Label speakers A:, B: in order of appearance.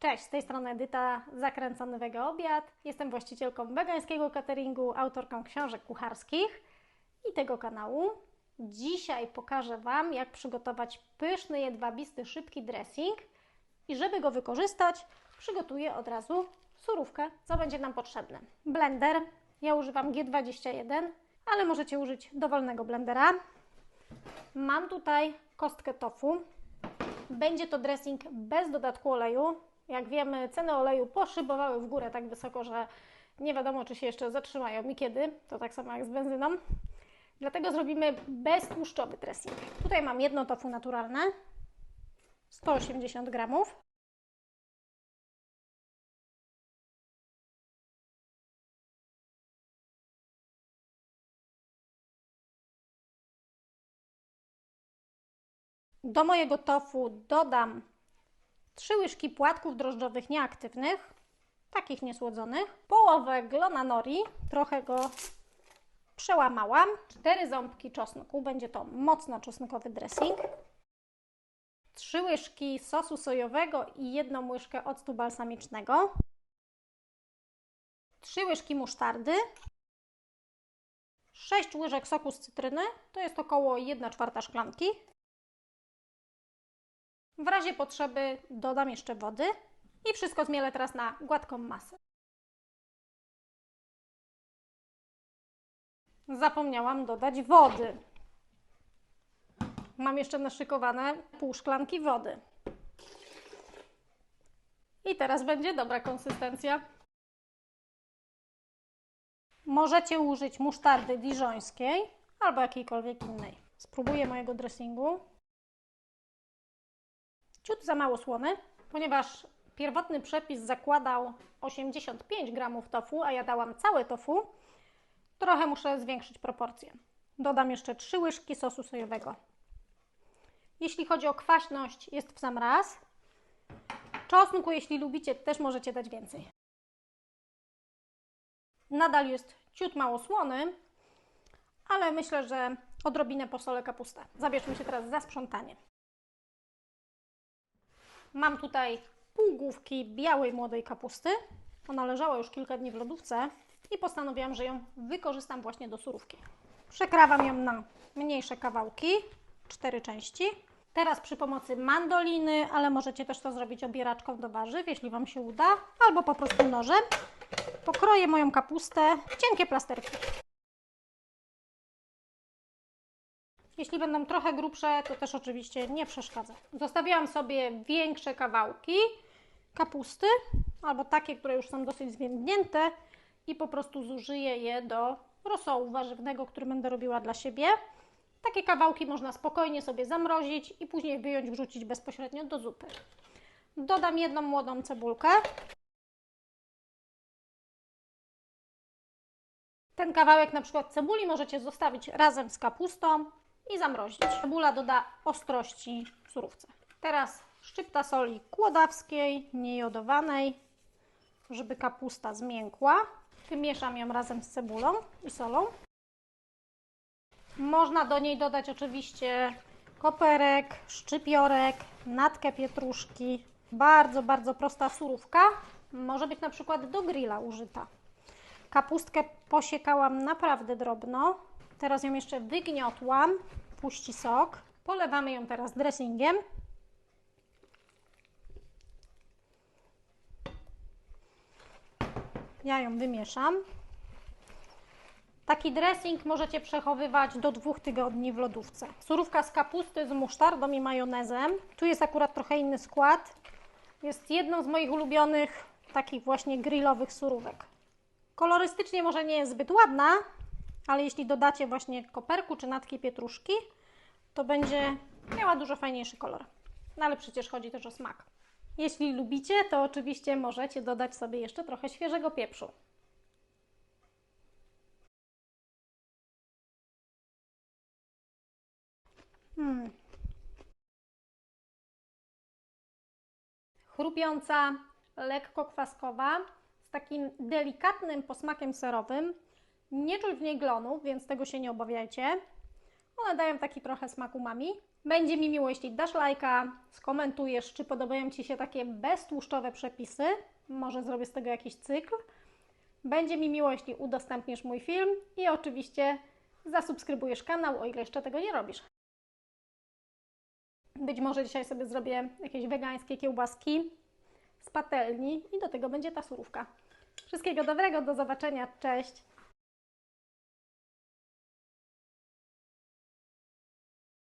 A: Cześć, z tej strony Edyta, zakręcony Wega Obiad. Jestem właścicielką wegańskiego cateringu, autorką książek kucharskich i tego kanału. Dzisiaj pokażę Wam, jak przygotować pyszny, jedwabisty, szybki dressing. I żeby go wykorzystać, przygotuję od razu surówkę. Co będzie nam potrzebne? Blender. Ja używam G21, ale możecie użyć dowolnego blendera. Mam tutaj kostkę tofu. Będzie to dressing bez dodatku oleju. Jak wiemy, ceny oleju poszybowały w górę tak wysoko, że nie wiadomo, czy się jeszcze zatrzymają i kiedy. To tak samo jak z benzyną. Dlatego zrobimy beztłuszczowy dressing. Tutaj mam jedno tofu naturalne, 180 gramów. Do mojego tofu dodam 3 łyżki płatków drożdżowych nieaktywnych, takich niesłodzonych, połowę glona nori, trochę go przełamałam, 4 ząbki czosnku, będzie to mocno czosnkowy dressing, 3 łyżki sosu sojowego i jedną łyżkę octu balsamicznego, 3 łyżki musztardy, 6 łyżek soku z cytryny, to jest około 1 czwarta szklanki, w razie potrzeby dodam jeszcze wody i wszystko zmielę teraz na gładką masę. Zapomniałam dodać wody. Mam jeszcze naszykowane pół szklanki wody. I teraz będzie dobra konsystencja. Możecie użyć musztardy diżońskiej albo jakiejkolwiek innej. Spróbuję mojego dressingu ciut za mało słony, ponieważ pierwotny przepis zakładał 85 gramów tofu, a ja dałam całe tofu, trochę muszę zwiększyć proporcje. Dodam jeszcze 3 łyżki sosu sojowego. Jeśli chodzi o kwaśność, jest w sam raz. Czosnku, jeśli lubicie, też możecie dać więcej. Nadal jest ciut mało słony, ale myślę, że odrobinę posolę kapustę. Zabierzmy się teraz za sprzątanie. Mam tutaj pół główki białej młodej kapusty. Ona leżała już kilka dni w lodówce i postanowiłam, że ją wykorzystam właśnie do surówki. Przekrawam ją na mniejsze kawałki, cztery części. Teraz przy pomocy mandoliny, ale możecie też to zrobić obieraczką do warzyw, jeśli Wam się uda, albo po prostu nożem. Pokroję moją kapustę w cienkie plasterki. Jeśli będą trochę grubsze, to też oczywiście nie przeszkadza. Zostawiłam sobie większe kawałki kapusty, albo takie, które już są dosyć zwiędnięte i po prostu zużyję je do rosołu warzywnego, który będę robiła dla siebie. Takie kawałki można spokojnie sobie zamrozić i później wyjąć, wrzucić bezpośrednio do zupy. Dodam jedną młodą cebulkę. Ten kawałek na przykład cebuli możecie zostawić razem z kapustą i zamrozić. Cebula doda ostrości surówce. Teraz szczypta soli kłodawskiej, niejodowanej, żeby kapusta zmiękła. Wymieszam ją razem z cebulą i solą. Można do niej dodać oczywiście koperek, szczypiorek, natkę pietruszki. Bardzo, bardzo prosta surówka. Może być na przykład do grilla użyta. Kapustkę posiekałam naprawdę drobno. Teraz ją jeszcze wygniotłam, puści sok. Polewamy ją teraz dressingiem. Ja ją wymieszam. Taki dressing możecie przechowywać do dwóch tygodni w lodówce. Surówka z kapusty z musztardą i majonezem. Tu jest akurat trochę inny skład. Jest jedną z moich ulubionych takich właśnie grillowych surówek. Kolorystycznie może nie jest zbyt ładna, ale jeśli dodacie właśnie koperku czy natki pietruszki, to będzie miała dużo fajniejszy kolor. No ale przecież chodzi też o smak. Jeśli lubicie, to oczywiście możecie dodać sobie jeszcze trochę świeżego pieprzu. Hmm. Chrupiąca, lekko kwaskowa, z takim delikatnym posmakiem serowym. Nie czuć w niej glonów, więc tego się nie obawiajcie. One dają taki trochę smak umami, Będzie mi miło, jeśli dasz lajka, skomentujesz, czy podobają Ci się takie beztłuszczowe przepisy. Może zrobię z tego jakiś cykl. Będzie mi miło, jeśli udostępnisz mój film i oczywiście zasubskrybujesz kanał, o ile jeszcze tego nie robisz. Być może dzisiaj sobie zrobię jakieś wegańskie kiełbaski z patelni i do tego będzie ta surówka. Wszystkiego dobrego, do zobaczenia, cześć!